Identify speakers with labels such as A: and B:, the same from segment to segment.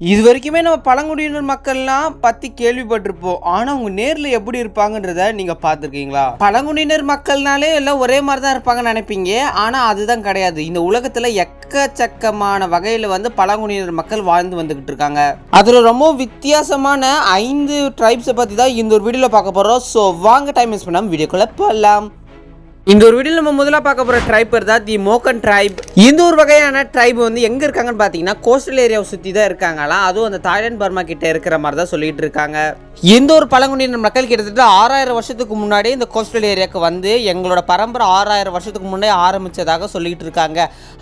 A: இது வரைக்குமே நம்ம பழங்குடியினர் மக்கள்லாம் பற்றி கேள்விப்பட்டிருப்போம். ஆனால் அவங்க நேரில் எப்படி இருப்பாங்கன்றத நீங்கள் பார்த்துருக்கீங்களா? பழங்குடியினர் மக்கள்னாலே எல்லாம் ஒரே மாதிரி தான் இருப்பாங்கன்னு நினைப்பீங்க. ஆனால் அதுதான் கிடையாது. இந்த உலகத்தில் எக்கச்சக்கமான வகையில் வந்து பழங்குடியினர் மக்கள் வாழ்ந்து வந்துக்கிட்டு இருக்காங்க. அதில் ரொம்ப வித்தியாசமான ஐந்து ட்ரைப்ஸை பற்றி தான் இந்த ஒரு வீடியோவில் பார்க்க போகிறோம் ஸோ வாங்க டைம் மிஸ் பண்ணாமல் வீடியோக்குள்ளே போகலாம் இந்த ஒரு வீடியோ நம்ம முதல்ல பார்க்க போகிற ட்ரைப் தான் தி மோக்கன் ட்ரைப் இந்த ஒரு வகையான ட்ரைப் வந்து எங்கே இருக்காங்கன்னு பார்த்தீங்கன்னா கோஸ்டல் ஏரியாவை சுற்றி தான் இருக்காங்களாம். அதுவும் அந்த தாய்லாந்து பர்மா கிட்ட இருக்கிற மாதிரி தான் சொல்லிட்டு இருக்காங்க. இந்த ஒரு பழங்குடியினர் மக்கள் கிட்டத்தட்ட ஆறாயிரம் வருஷத்துக்கு முன்னாடி இந்த கோஸ்டல் ஏரியாவுக்கு வந்து எங்களோட பரம்பரை ஆறாயிரம் வருஷத்துக்கு முன்னாடி ஆரம்பித்ததாக சொல்லிட்டு இருக்காங்க.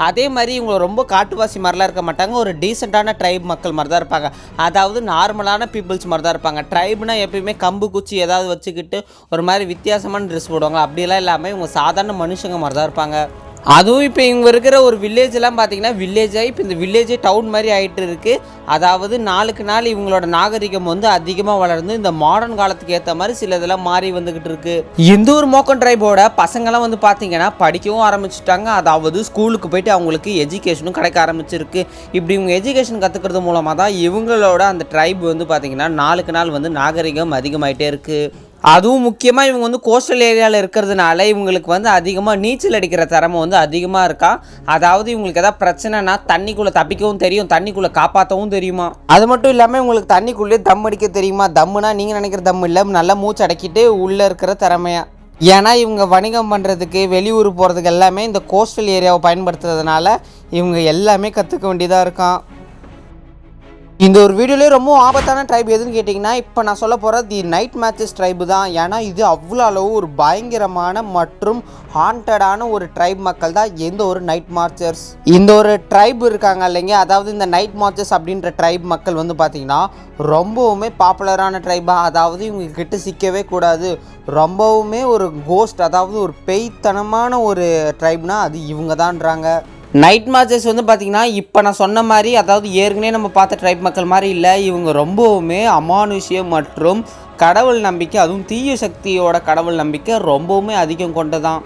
A: அதே மாதிரி இவங்க ரொம்ப காட்டுவாசி மாதிரிலாம் இருக்க மாட்டாங்க. ஒரு டீசெண்டான ட்ரைப் மக்கள் மாதிரி தான் இருப்பாங்க. அதாவது நார்மலான பீப்புள்ஸ் மாதிரி தான் இருப்பாங்க. ட்ரைப்னா எப்பயுமே கம்பு குச்சி ஏதாவது வச்சுக்கிட்டு ஒரு மாதிரி வித்தியாசமான ட்ரெஸ் போடுவாங்க. அப்படிலாம் இல்லாமல் இவங்க சாதாரண மனுஷங்க மாதிரி தான் இருப்பாங்க. அதுவும் இப்போ இவங்க இருக்கிற ஒரு வில்லேஜெலாம் பார்த்தீங்கன்னா வில்லேஜாக இப்போ இந்த வில்லேஜே டவுன் மாதிரி ஆகிட்டு இருக்குது அதாவது நாளுக்கு நாள் இவங்களோட நாகரிகம் வந்து அதிகமாக வளர்ந்து இந்த மாடர்ன் காலத்துக்கு ஏற்ற மாதிரி சில இதெல்லாம் மாறி வந்துக்கிட்டு இருக்கு. இந்த ஒரு மோக்கன் ட்ரைபோட பசங்களாம் வந்து பார்த்தீங்கன்னா படிக்கவும் ஆரம்பிச்சிட்டாங்க. அதாவது ஸ்கூலுக்கு போயிட்டு அவங்களுக்கு எஜுகேஷனும் கிடைக்க ஆரம்பிச்சிருக்கு. இப்படி இவங்க எஜுகேஷன் கற்றுக்கிறது மூலமாக தான் இவங்களோட அந்த ட்ரைப் வந்து பார்த்தீங்கன்னா நாளுக்கு நாள் வந்து நாகரிகம் அதிகமாயிட்டே இருக்குது அதுவும் முக்கியமாக இவங்க வந்து கோஸ்டல் ஏரியாவில் இருக்கிறதுனால இவங்களுக்கு வந்து அதிகமாக நீச்சல் அடிக்கிற திறமை வந்து அதிகமாக இருக்கா? அதாவது இவங்களுக்கு எதாவது பிரச்சனைனா தண்ணிக்குள்ளே தப்பிக்கவும் தெரியும் தண்ணிக்குள்ளே காப்பாற்றவும் தெரியுமா? அது மட்டும் இல்லாமல் இவங்களுக்கு தண்ணிக்குள்ளே தம் அடிக்க தெரியுமா? தம்முனா நீங்கள் நினைக்கிற தம் இல்லை நல்லா மூச்சு அடக்கிட்டு உள்ளே இருக்கிற திறமையா? ஏன்னா இவங்க வணிகம் பண்ணுறதுக்கு வெளியூர் போகிறதுக்கு எல்லாமே இந்த கோஸ்டல் ஏரியாவை பயன்படுத்துறதுனால இவங்க எல்லாமே கற்றுக்க வேண்டியதாக இருக்கான். இந்த ஒரு வீடியோலேயே ரொம்ப ஆபத்தான ட்ரைப் எதுன்னு கேட்டிங்கன்னா இப்போ நான் சொல்ல போகிற தி நைட் மேட்சஸ் ட்ரைபு தான். ஏன்னா இது அவ்வளோ அளவு ஒரு பயங்கரமான மற்றும் ஹாண்டடான ஒரு ட்ரைப் மக்கள் தான். எந்த ஒரு நைட் மார்ச்சர்ஸ் இந்த ஒரு ட்ரைப் இருக்காங்க இல்லைங்க? அதாவது இந்த நைட் மார்ச்சர்ஸ் அப்படின்ற ட்ரைப் மக்கள் வந்து பார்த்திங்கன்னா ரொம்பவுமே பாப்புலரான ட்ரைபாக அதாவது இவங்க கிட்ட சிக்கவே கூடாது. ரொம்பவுமே ஒரு கோஸ்ட் அதாவது ஒரு பெய்த்தனமான ஒரு ட்ரைப்னால் அது இவங்க தான்றாங்க நைட் மார்ச்சஸ் வந்து பார்த்திங்கன்னா இப்போ நான் சொன்ன மாதிரி அதாவது ஏற்கனவே நம்ம பார்த்த ட்ரைப் மக்கள் மாதிரி இல்லை இவங்க ரொம்பவுமே அமானுஷ்யம் மற்றும் கடவுள் நம்பிக்கை அதுவும் தீய சக்தியோட கடவுள் நம்பிக்கை ரொம்பவுமே அதிகம் கொண்டதான்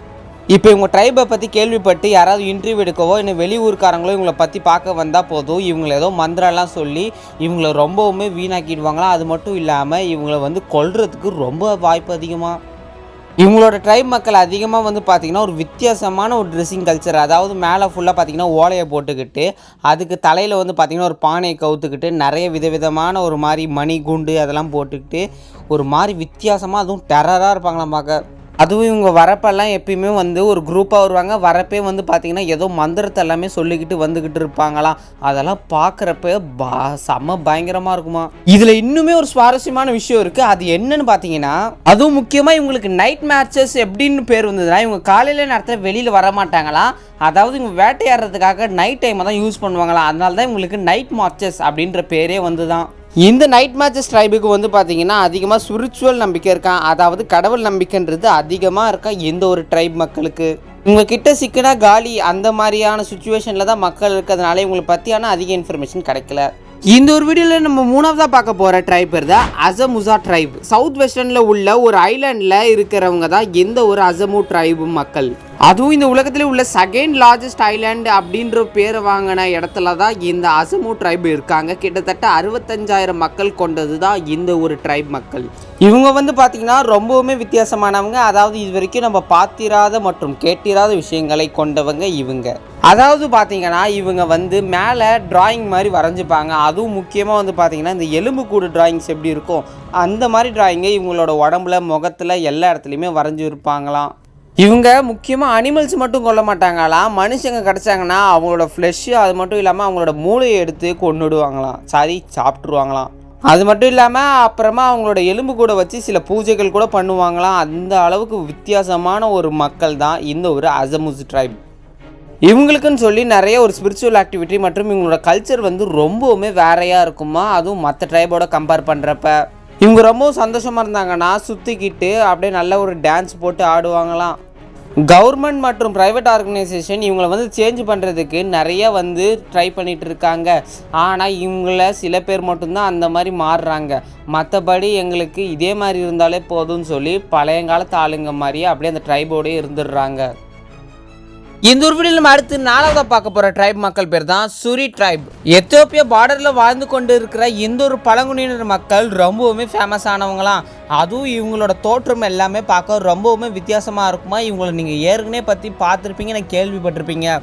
A: இப்போ இவங்க ட்ரைபை பற்றி கேள்விப்பட்டு யாராவது இன்டர்வியூ எடுக்கவோ இல்லை வெளியூர்காரங்களோ இவங்களை பற்றி பார்க்க வந்தால் போதும். இவங்களை ஏதோ மந்திரம்லாம் சொல்லி இவங்களை ரொம்பவுமே வீணாக்கிடுவாங்களாம் அது மட்டும் இல்லாமல் இவங்களை வந்து கொல்றதுக்கு ரொம்ப வாய்ப்பு அதிகமாக இவங்களோட ட்ரைப் மக்கள் அதிகமாக வந்து பார்த்திங்கன்னா ஒரு வித்தியாசமான ஒரு ட்ரெஸ்ஸிங் கல்ச்சர் அதாவது மேலே ஃபுல்லாக பார்த்திங்கன்னா ஓலையை போட்டுக்கிட்டு அதுக்கு தலையில் வந்து பார்த்திங்கன்னா ஒரு பானையை கவுத்துக்கிட்டு நிறைய விதவிதமான ஒரு மாதிரி மணி குண்டு அதெல்லாம் போட்டுக்கிட்டு ஒரு மாதிரி வித்தியாசமாக அதுவும் டெரராக இருப்பாங்களாம் பார்க்க அதுவும் இவங்க வரப்பெல்லாம் எப்பயுமே வந்து ஒரு குரூப்பாக வருவாங்க. வரப்பே வந்து பார்த்திங்கன்னா ஏதோ மந்திரத்தை எல்லாமே சொல்லிக்கிட்டு வந்துக்கிட்டு இருப்பாங்களாம். அதெல்லாம் பார்க்குறப்ப பா செம்ம பயங்கரமாக இருக்குமா. இதில் இன்னுமே ஒரு சுவாரஸ்யமான விஷயம் இருக்குது அது என்னன்னு பார்த்தீங்கன்னா அதுவும் முக்கியமாக இவங்களுக்கு நைட் மேட்சஸ் எப்படின்னு பேர் வந்ததுன்னா இவங்க காலையில் நேரத்தில் வெளியில் வர மாட்டாங்களாம் அதாவது இவங்க வேட்டையாடுறதுக்காக நைட் டைமை தான் யூஸ் பண்ணுவாங்களாம். அதனால தான் இவங்களுக்கு நைட் மார்ச்சஸ் அப்படின்ற பேரே வந்து தான் இந்த நைட் மேட்சஸ் ட்ரைபுக்கு வந்து பார்த்தீங்கன்னா அதிகமாக ஸ்பிரிச்சுவல் நம்பிக்கை இருக்கான் அதாவது கடவுள் நம்பிக்கைன்றது அதிகமாக இருக்கா எந்த ஒரு ட்ரைப் மக்களுக்கு? உங்ககிட்ட சிக்கனா காலி அந்த மாதிரியான சுச்சுவேஷனில் தான் மக்கள் இருக்கிறதுனால இவங்களை பற்றியான அதிக இன்ஃபர்மேஷன் கிடைக்கல. இந்த ஒரு வீடியோவில் நம்ம மூணாவதாக பார்க்க போகிற ட்ரைப் தான் அசமுசா ட்ரைப் சவுத் வெஸ்டர்னில் உள்ள ஒரு ஐலாண்டில் இருக்கிறவங்க தான் எந்த ஒரு அசமு ட்ரைபு மக்கள்? அதுவும் இந்த உலகத்தில் உள்ள செகண்ட் லார்ஜஸ்ட் ஐலாண்டு அப்படின்ற பேரை வாங்கின இடத்துல தான் இந்த அசமு ட்ரைப் இருக்காங்க. கிட்டத்தட்ட அறுபத்தஞ்சாயிரம் மக்கள் கொண்டது தான் இந்த ஒரு ட்ரைப் மக்கள். இவங்க வந்து பார்த்திங்கன்னா ரொம்பவுமே வித்தியாசமானவங்க. அதாவது இது வரைக்கும் நம்ம பார்த்திராத மற்றும் கேட்டிராத விஷயங்களை கொண்டவங்க இவங்க. அதாவது பார்த்தீங்கன்னா இவங்க வந்து மேலே டிராயிங் மாதிரி வரைஞ்சிப்பாங்க. அதுவும் முக்கியமாக வந்து பார்த்திங்கன்னா இந்த எலும்பு கூடு டிராயிங்ஸ் எப்படி இருக்கும் அந்த மாதிரி டிராயிங்கை இவங்களோட உடம்புல முகத்தில் எல்லா இடத்துலையுமே வரைஞ்சி இருப்பாங்களாம் இவங்க முக்கியமாக அனிமல்ஸ் மட்டும் கொல்ல மாட்டாங்களாம் மனுஷங்க கிடச்சாங்கன்னா அவங்களோட ஃப்ளெஷ்ஷு அது மட்டும் இல்லாமல் அவங்களோட மூளையை எடுத்து கொண்டுடுவாங்களாம் சாரி சாப்பிட்ருவாங்களாம் அது மட்டும் இல்லாமல் அப்புறமா அவங்களோட எலும்பு கூட வச்சு சில பூஜைகள் கூட பண்ணுவாங்களாம். அந்த அளவுக்கு வித்தியாசமான ஒரு மக்கள் தான் இந்த ஒரு அசமுஸ் ட்ரைப் இவங்களுக்குன்னு சொல்லி நிறைய ஒரு ஸ்பிரிச்சுவல் ஆக்டிவிட்டி மற்றும் இவங்களோட கல்ச்சர் வந்து ரொம்பவுமே வேறையாக இருக்குமா? அதுவும் மற்ற ட்ரைபோட கம்பேர் பண்ணுறப்ப இவங்க ரொம்பவும் சந்தோஷமாக இருந்தாங்கன்னா சுற்றிக்கிட்டு அப்படியே நல்ல ஒரு டான்ஸ் போட்டு ஆடுவாங்களாம். கவர்மெண்ட் மற்றும் ப்ரைவேட் ஆர்கனைசேஷன் இவங்களை வந்து சேஞ்ச் பண்ணுறதுக்கு நிறைய வந்து ட்ரை பண்ணிகிட்டு இருக்காங்க. ஆனால் இவங்கள சில பேர் மட்டும்தான் அந்த மாதிரி மாறுறாங்க. மற்றபடி எங்களுக்கு இதே மாதிரி இருந்தாலே போதும்னு சொல்லி பழையங்காலத்து ஆளுங்க மாதிரியே அப்படியே அந்த ட்ரைபோடே இருந்துடுறாங்க. இந்த ஒரு வீடியோவில் நம்ம அடுத்து நாலாவதா பார்க்க போற ட்ரைப் மக்கள் பேர் தான் சுரி ட்ரைப் எத்தியோப்பியா பார்டர்ல வாழ்ந்து கொண்டு இருக்கிற இந்த ஒரு பழங்குடியினர் மக்கள் ரொம்பவுமே ஃபேமஸ் ஆனவங்களாம். அதுவும் இவங்களோட தோற்றம் எல்லாமே பார்க்க ரொம்பவுமே வித்தியாசமாக இருக்குமா? இவங்களை நீங்கள் ஏற்கனவே பற்றி பார்த்துருப்பீங்க நான் கேள்விப்பட்டிருப்பீங்க.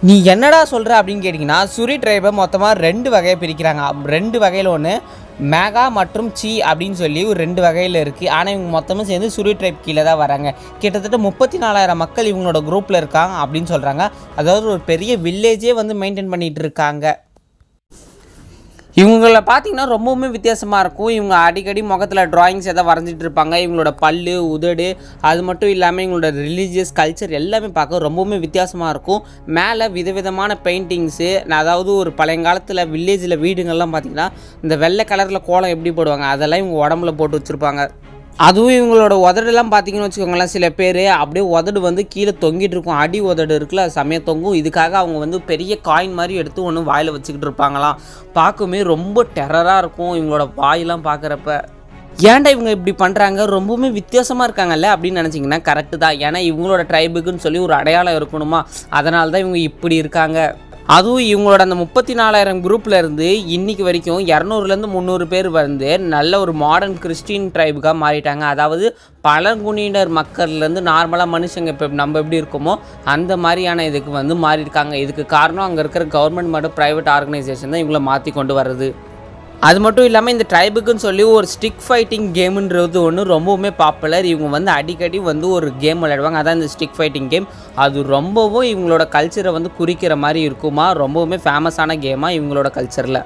A: நீ என்னடா சொல்கிற அப்படின்னு கேட்டிங்கன்னா சுரி ட்ரைபை மொத்தமாக ரெண்டு வகையை பிரிக்கிறாங்க. அப்~ ரெண்டு வகையில் ஒன்று மேகா மற்றும் சி அப்படின்னு சொல்லி ஒரு ரெண்டு வகையில் இருக்குது ஆனால் இவங்க மொத்தமும் சேர்ந்து சுரு ட்ரைப் கீழே தான் வராங்க. கிட்டத்தட்ட முப்பத்தி நாலாயிரம் மக்கள் இவங்களோட குரூப்பில் இருக்காங்க அப்படின்னு சொல்கிறாங்க அதாவது ஒரு பெரிய வில்லேஜே வந்து மெயின்டைன் பண்ணிகிட்டு இருக்காங்க. இவங்கள பார்த்தீங்கன்னா ரொம்பவுமே வித்தியாசமாக இருக்கும். இவங்க அடிக்கடி முகத்தில் ட்ராயிங்ஸ் எதாவது வரைஞ்சிட்டு இருப்பாங்க. இவங்களோட பல்லு உதடு அது மட்டும் இல்லாமல் இவங்களோட ரிலீஜியஸ் கல்ச்சர் எல்லாமே பார்க்க ரொம்பவுமே வித்தியாசமாக இருக்கும். மேலே விதவிதமான பெயிண்டிங்ஸு அதாவது ஒரு பழையங்காலத்தில் வில்லேஜில் வீடுங்கள்லாம் பார்த்தீங்கன்னா இந்த வெள்ளை கலரில் கோலம் எப்படி போடுவாங்க? அதெல்லாம் இவங்க உடம்புல போட்டு வச்சுருப்பாங்க. அதுவும் இவங்களோட உதடெல்லாம் பார்த்தீங்கன்னு வச்சுக்கோங்களேன் சில பேர் அப்படியே உதடு வந்து கீழே தொங்கிட்டு இருக்கும். அடி உதடு இருக்குல்ல அது தொங்கும். இதுக்காக அவங்க வந்து பெரிய காயின் மாதிரி எடுத்து ஒன்று வாயில் வச்சுக்கிட்டு இருப்பாங்களாம். பார்க்குமே ரொம்ப டெரராக இருக்கும் இவங்களோட வாயெல்லாம் பார்க்குறப்ப. ஏன்டா இவங்க இப்படி பண்ணுறாங்க ரொம்பவுமே வித்தியாசமாக இருக்காங்கல்ல அப்படின்னு நினச்சிங்கன்னா கரெக்டு தான். ஏன்னா இவங்களோட ட்ரைபுக்குன்னு சொல்லி ஒரு அடையாளம் இருக்கணுமா? அதனால தான் இவங்க இப்படி இருக்காங்க. அதுவும் இவங்களோட அந்த முப்பத்தி நாலாயிரம் குரூப்பில் இருந்து இன்றைக்கி வரைக்கும் இரநூறுலேருந்து முந்நூறு பேர் வந்து நல்ல ஒரு மாடர்ன் கிறிஸ்டின் ட்ரைபுக்காக மாறிட்டாங்க. அதாவது பழங்குடியினர் மக்கள்லேருந்து நார்மலாக மனுஷங்க இப்போ நம்ம எப்படி இருக்கோமோ அந்த மாதிரியான இதுக்கு வந்து மாறியிருக்காங்க. இதுக்கு காரணம் அங்கே இருக்கிற கவர்மெண்ட் மற்றும் ப்ரைவேட் ஆர்கனைசேஷன் தான் இவங்கள மாற்றி கொண்டு வர்றது. அது மட்டும் இல்லாமல் இந்த ட்ரைபுக்குன்னு சொல்லி ஒரு ஸ்டிக் ஃபைட்டிங் கேமுன்றது ஒன்று ரொம்பவுமே பாப்புலர் இவங்க வந்து அடிக்கடி வந்து ஒரு கேம் விளையாடுவாங்க. அதான் இந்த ஸ்டிக் ஃபைட்டிங் கேம் அது ரொம்பவும் இவங்களோட கல்ச்சரை வந்து குறிக்கிற மாதிரி இருக்குமா? ரொம்பவுமே ஃபேமஸான கேமாக இவங்களோட கல்ச்சரில்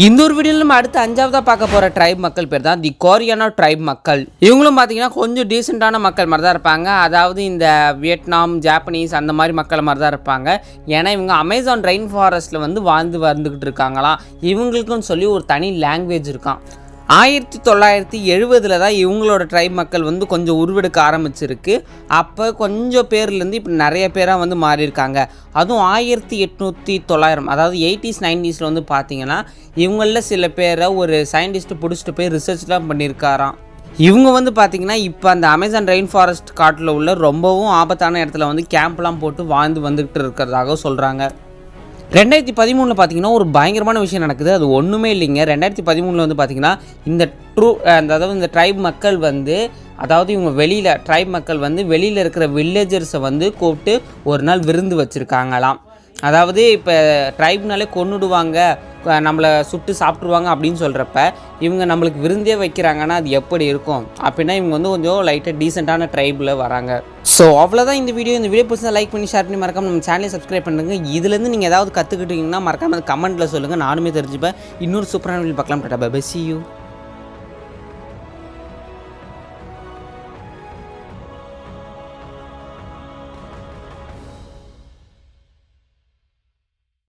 A: இந்த ஒரு வீடியோவில் நம்ம அடுத்து அஞ்சாவதாக பார்க்க போகிற ட்ரைப் மக்கள் பேர் தான் தி கோரியானா ட்ரைப் மக்கள். இவங்களும் பார்த்தீங்கன்னா கொஞ்சம் டீசெண்டான மக்கள் மாதிரி தான் இருப்பாங்க. அதாவது இந்த வியட்நாம் ஜாப்பனீஸ் அந்த மாதிரி மக்கள் மாதிரி தான் இருப்பாங்க. ஏன்னா இவங்க அமேசான் ரெயின் ஃபாரஸ்ட்டில் வந்து வாழ்ந்து வந்துக்கிட்டு இருக்காங்களாம். இவங்களுக்குன்னு சொல்லி ஒரு தனி லாங்குவேஜ் இருக்கான் ஆயிரத்தி தொள்ளாயிரத்தி எழுபதில் தான் இவங்களோட ட்ரைப் மக்கள் வந்து கொஞ்சம் உருவெடுக்க ஆரம்பிச்சிருக்கு. அப்போ கொஞ்சம் பேர்லேருந்து இப்போ நிறைய பேராக வந்து மாறியிருக்காங்க. அதுவும் ஆயிரத்தி எட்நூற்றி தொள்ளாயிரம் அதாவது எயிட்டிஸ் நைன்டிஸில் வந்து பார்த்தீங்கன்னா இவங்களில் சில பேரை ஒரு சயின்டிஸ்ட்டு பிடிச்சிட்டு போய் ரிசர்ச்லாம் பண்ணியிருக்காராம். இவங்க வந்து பார்த்திங்கன்னா இப்போ அந்த அமேசான் ரெயின் ஃபாரஸ்ட் காட்டில் உள்ள ரொம்பவும் ஆபத்தான இடத்துல வந்து கேம்ப்லாம் போட்டு வாழ்ந்து வந்துக்கிட்டு இருக்கிறதாக சொல்கிறாங்க ரெண்டாயிரத்தி பதிமூணில் பார்த்தீங்கன்னா ஒரு பயங்கரமான விஷயம் நடக்குது. அது ஒன்றுமே இல்லைங்க. ரெண்டாயிரத்தி பதிமூணில் வந்து பார்த்தீங்கன்னா இந்த ட்ரூ அந்த அதாவது இந்த ட்ரைப் மக்கள் வந்து அதாவது இவங்க வெளியில் ட்ரைப் மக்கள் வந்து வெளியில் இருக்கிற வில்லேஜர்ஸை வந்து கூப்பிட்டு ஒரு நாள் விருந்து வச்சுருக்காங்களாம். அதாவது இப்போ ட்ரைப்னாலே கொன்னுடுவாங்க. நம்மளை சுட்டு சாப்பிட்ருவாங்க அப்படின்னு சொல்கிறப்ப இவங்க நம்மளுக்கு விருந்தே வைக்கிறாங்கன்னா அது எப்படி இருக்கும்? அப்படின்னா இவங்க வந்து கொஞ்சம் லைட்டாக டீசெண்டான ட்ரைபில் வராங்க. ஸோ அவ்வளோதான் இந்த வீடியோ இந்த வீடியோ பிடிச்சா லைக் பண்ணி ஷேர் பண்ணி மறக்காம நம்ம சேனலை சப்ஸ்கிரைப் பண்ணுங்க. இதுலேருந்து நீங்கள் ஏதாவது கற்றுக்கிட்டீங்கன்னா மறக்காம கமெண்ட்டில் சொல்லுங்கள் நானுமே தெரிஞ்சுப்பேன். இன்னொரு சூப்பரான வீடியோ பார்க்கலாம் டாட்டா பை சி யூ